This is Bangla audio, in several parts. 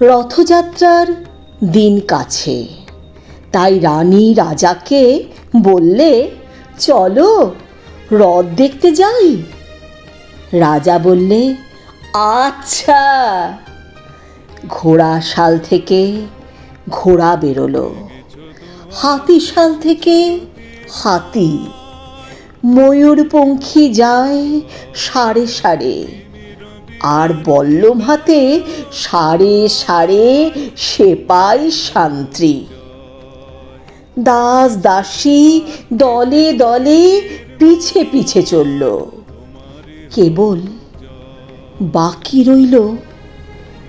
রথযাত্রার দিন কাছে। তাই রানী রাজাকে বললে, চলো রথ দেখতে যাই। রাজা বললে আচ্ছা। ঘোড়া শাল থেকে ঘোড়া বেরোলো। হাতি শাল থেকে হাতি। ময়ূরপঙ্খী যায় সাড়ে সাড়ে আর বল্লম হাতে সাড়ে সাড়ে সেপাই শান্ত্রী দাস দাসী দলে দলে পিছে পিছে চলল। কেবল বাকি রইল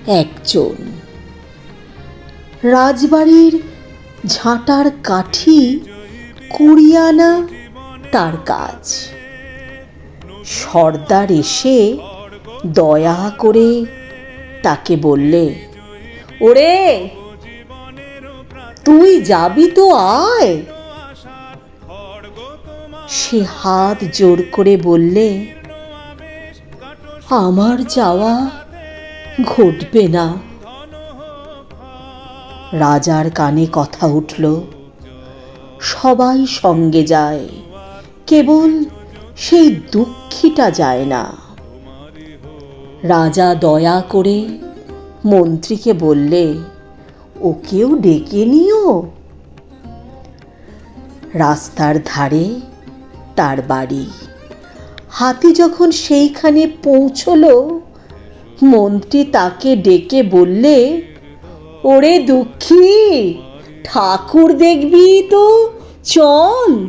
একজন। রাজবাড়ির ঝাঁটার কাঠি কুড়িয়ানা তার কাজ। সর্দার এসে দয়া করে তাকে বললে, ওরে, তুই যাবি তো আয়। সে হাত জোর করে বললে, আমার যাওয়া ঘটবে না। রাজার কানে কথা উঠল, সবাই সঙ্গে যায়, কেবল সেই দুঃখীটা যায় না। রাজা দয়া করে মন্ত্রীকে বললে ওকেও ডেকে নিও? রাস্তার ধারে তার বাড়ি। হাতি যখন সেইখানে পৌঁছলো, মন্ত্রী তাকে ডেকে বললে, ওরে দুঃখী, ঠাকুর দেখবি তো, চল।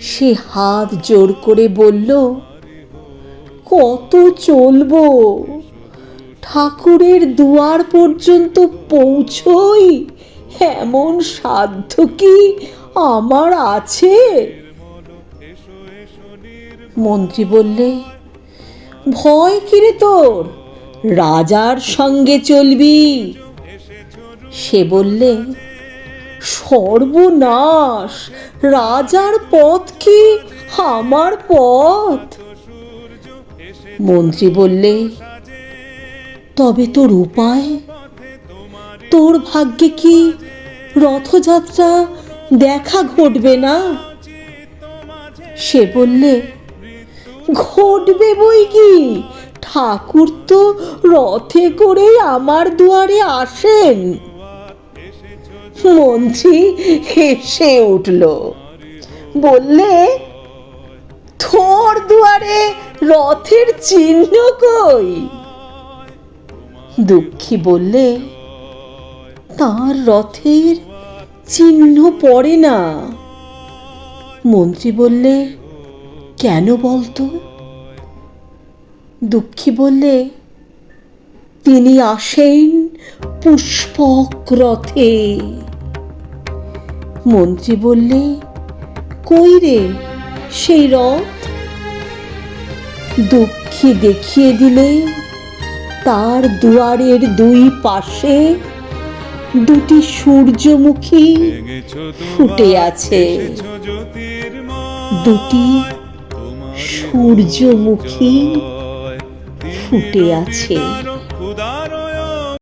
সে হাত জোর করে বলল কত চলবো? ঠাকুরের দুয়ার পর্যন্ত পৌঁছই? এমন সাধ্য কি আমার আছে? মন্ত্রী বললে, ভয় কিরে তোর? রাজার সঙ্গে চলবি। সে বললে, সর্বনাশ! রাজার পথ কি আমার পথ? মন্ত্রী বললে, তবে তোর উপায়? তোর ভাগ্যে কি রথযাত্রা দেখা ঘটবে না? সে বললে, ঘটবে বই কি? ঠাকুর তো রথে করেই আমার দুয়ারে আসেন। মন্ত্রী হেসে উঠল, বললে থোর দুয়ারে রথের চিহ্ন কই? দুঃখী বললে, তার রথের চিহ্ন পড়ে না। মন্ত্রী বললে, কেন বলতো? দুঃখী বললে, তিনি আসেন পুষ্পক রথে। মন্ত্রী বললে, কই রে সেই রথ? দুঃখী দেখিয়ে দিলে তার দুয়ারের দুই পাশে দুটি সূর্যমুখী ফুটে আছে। দুটি সূর্যমুখী ফুটে আছে।